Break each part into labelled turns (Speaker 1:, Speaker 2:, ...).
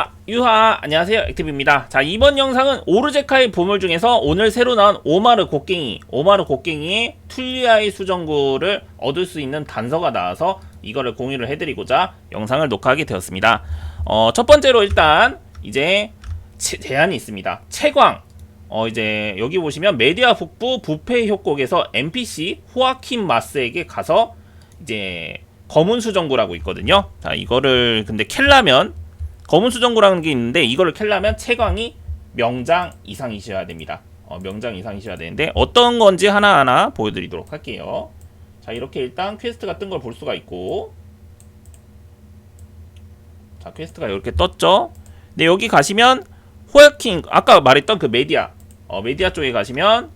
Speaker 1: 자, 유하, 안녕하세요. 액티브입니다. 자, 이번 영상은 오르제카의 보물 중에서 오늘 새로 나온 오마르 곡괭이, 오마르 곡괭이의 툴리아의 수정구를 얻을 수 있는 단서가 나와서 이거를 공유를 해드리고자 영상을 녹화하게 되었습니다. 어, 첫 번째로 일단 이제 체- 제한이 있습니다. 채광. 어, 이제 여기 보시면 메디아 북부 부패 협곡에서 NPC 호아킨 마스에게 가서 이제 검은 수정구라고 있거든요. 자, 이거를 근데 캘라면 검은 수정구라는 게 있는데 이거를 캘려면 채광이 명장 이상이셔야 됩니다. 어, 명장 이상이셔야 되는데 어떤 건지 하나하나 보여드리도록 할게요. 자 이렇게 일단 퀘스트가 뜬 걸 볼 수가 있고 자 퀘스트가 이렇게 떴죠. 근데 여기 가시면 호야킹 아까 말했던 그 메디아 어, 메디아 쪽에 가시면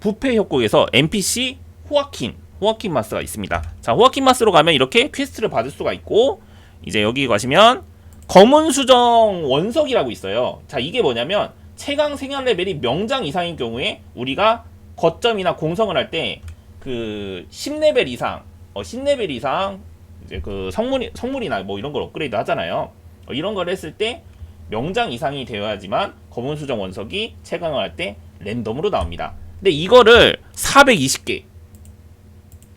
Speaker 1: 부패 협곡에서 NPC 호아킨 호아킨 마스가 있습니다. 자 호아킨 마스로 가면 이렇게 퀘스트를 받을 수가 있고 이제 여기 가시면 검은 수정 원석이라고 있어요. 자, 이게 뭐냐면 최강 생활 레벨이 명장 이상인 경우에 우리가 거점이나 공성을 할 때 그 10레벨 이상, 어 10레벨 이상 이제 그 성물 성물이나 뭐 이런 걸 업그레이드 하잖아요. 어, 이런 걸 했을 때 명장 이상이 되어야지만 검은 수정 원석이 최강을 할 때 랜덤으로 나옵니다. 근데 이거를 420개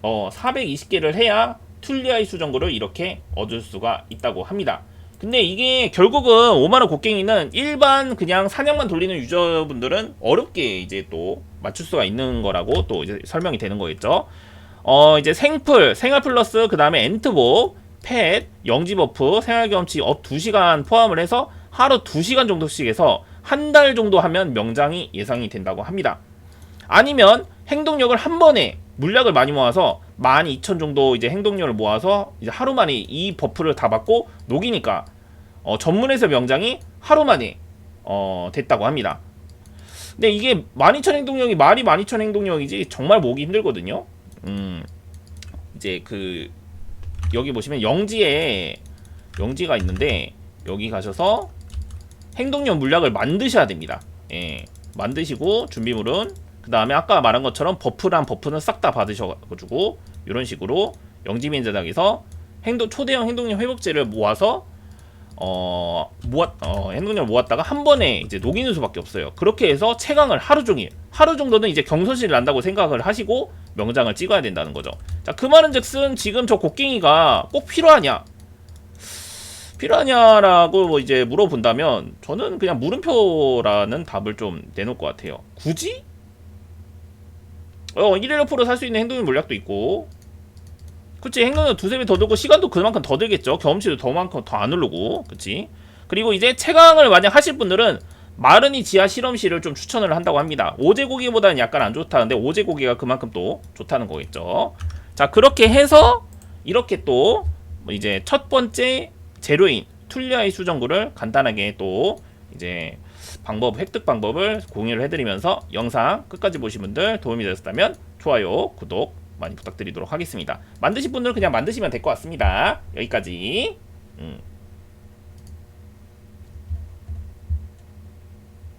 Speaker 1: 어 420개를 해야 툴리아의 수정구를 이렇게 얻을 수가 있다고 합니다. 근데 이게 결국은 5만원 곡괭이는 일반 그냥 사냥만 돌리는 유저분들은 어렵게 이제 또 맞출 수가 있는 거라고 또 이제 설명이 되는 거겠죠. 어 이제 생풀, 생활 플러스 그 다음에 엔트복, 펫, 영지 버프, 생활 경험치 업 2시간 포함을 해서 하루 2시간 정도씩 해서 한 달 정도 하면 명장이 예상이 된다고 합니다. 아니면 행동력을 한 번에 물약을 많이 모아서 12,000 정도 이제 행동력을 모아서 이제 하루 만에 이 버프를 다 받고 녹이니까 어, 전문에서 명장이 하루 만에 어, 됐다고 합니다. 근데 이게 12,000 행동력이 말이 12,000 행동력이지 정말 모기 힘들거든요. 음, 이제 그 여기 보시면 영지에 영지가 있는데 여기 가셔서 행동력 물약을 만드셔야 됩니다. 예, 만드시고 준비물은 그 다음에 아까 말한 것처럼 버프란 버프는 싹 다 받으셔가지고 이런 식으로 영지민 제작에서 행동 초대형 행동력 회복제를 모아서 어 모았 어 행동력을 모았다가 한 번에 이제 녹이는 수밖에 없어요. 그렇게 해서 채광을 하루 종일 하루 정도는 이제 경선실 난다고 생각을 하시고 명장을 찍어야 된다는 거죠. 자 그 말은 즉슨 지금 저 곡괭이가 꼭 필요하냐? 필요하냐라고 뭐 이제 물어본다면 저는 그냥 물음표라는 답을 좀 내놓을 것 같아요. 굳이? 어, 1일 프로 살 수 있는 행동의 물약도 있고. 그치, 행동은 두세 배 더 들고 시간도 그만큼 더 들겠죠. 경험치도 더안 오르고. 그치? 그리고 이제 채광을 만약 하실 분들은 마르니 지하 실험실을 좀 추천을 한다고 합니다. 오제 고기보다는 약간 안 좋다는데 오제 고기가 그만큼 또 좋다는 거겠죠. 자, 그렇게 해서 이렇게 또뭐 이제 첫 번째 제로인 툴리아의 수정구를 간단하게 또 이제 방법 획득 방법을 공유를 해드리면서 영상 끝까지 보신 분들 도움이 되셨다면 좋아요 구독 많이 부탁드리도록 하겠습니다. 만드신 분들은 그냥 만드시면 될 것 같습니다. 여기까지. 음.